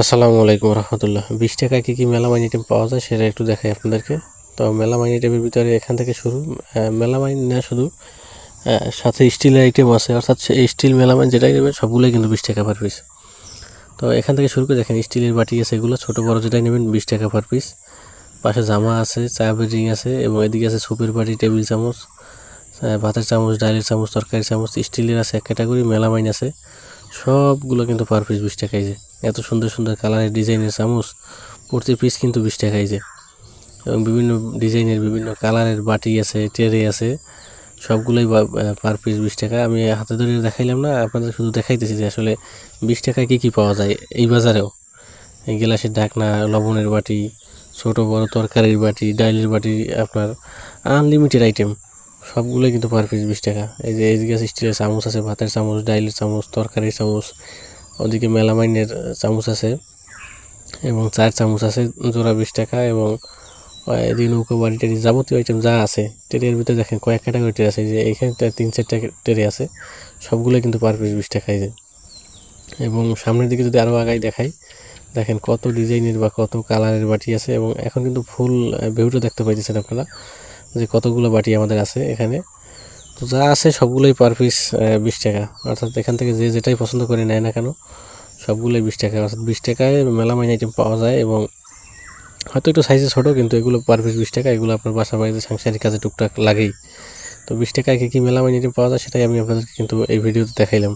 আসসালামু আলাইকুম রহমতুল্লাহ। বিশ টাকায় কী কী মেলামাইন আইটেম পাওয়া যায় সেটা একটু দেখাই আপনাদেরকে। তো মেলামাইন আইটেমের ভিতরে এখান থেকে শুরু। আহ, মেলামাইন না শুধু সাথে স্টিলের আইটেম আছে। অর্থাৎ স্টিল মেলামাইন যেটাই নেবেন সবগুলোই কিন্তু বিশ টাকা পার পিস তো এখান থেকে শুরু করে দেখেন স্টিলের বাটি আছে এগুলো ছোটো বড় যেটাই নেবেন বিশ টাকা পার পিস পাশে জামা আছে চা রিং আছে এবং এদিকে আছে সুপের বাটি টেবিল চামচ ভাতের চামচ ডালের চামচ তরকারি চামচ স্টিলের আছে এক ক্যাটাগরি মেলামাইন আছে। সবগুলো কিন্তু পার পিস বিশ টাকাই যে এত সুন্দর সুন্দর কালারের ডিজাইনের চামচ, প্রতি পিস কিন্তু বিশ টাকাই যে। এবং বিভিন্ন ডিজাইনের বিভিন্ন কালারের বাটি আছে ট্রে আছে, সবগুলোই পার পিস বিশ টাকা। আমি হাতে ধরে দেখাইলাম না, আপনাদের শুধু দেখাইতেছি যে আসলে বিশ টাকায় কী কী পাওয়া যায় এই বাজারেও। এই গ্লাসের ঢাকনা, লবণের বাটি, ছোট বড় তরকারির বাটি, ডাইলের বাটি, আপনার আনলিমিটেড আইটেম সবগুলোই কিন্তু পার পিস বিশ টাকা। এই যে, এই আছে স্টিলের চামচ আছে, ভাতের চামচ, ডাইলের চামচ, তরকারির চামচ ওদিকে মেলামাইনের চামচ আছে এবং চার চামচ আছে, জোড়া বিশ টাকা এবং এদিকে নৌকো, বাড়ি টেরি যাবতীয় আইটেম যা আছে টেরির ভিতরে দেখেন কয়েক ক্যাটাগরি টেরি আছে যে এখানে তিন চারটা টেরি আছে সবগুলো কিন্তু পার পিস বিশ টাকায়। যে এবং সামনের দিকে যদি আরও আগাই দেখাই, দেখেন কত ডিজাইনের বা কত কালারের বাটি আছে এবং এখন কিন্তু ফুল ভিউটা দেখতে পাইতেছেন আপনারা, যে কতগুলো বাটি আমাদের আছে এখানে। তো যা আছে সবগুলোই পার পিস বিশ টাকা। অর্থাৎ এখান থেকে যে যেটাই পছন্দ করে নেয় না কেন, সবগুলোই বিশ টাকা। অর্থাৎ বিশ টাকায় মেলা মাইন আইটেম পাওয়া যায় এবং হয়তো একটু সাইজে ছোটো, কিন্তু এগুলো পার পিস বিশ টাকা। এগুলো আপনার বাসা বাড়িতে সাংসারিক কাজে টুকটাক লাগেই। তো বিশ টাকায় কী কী মেলা মাইন আইটেম পাওয়া যায় সেটাই আমি আপনাদেরকে কিন্তু এই ভিডিওতে দেখাইলাম।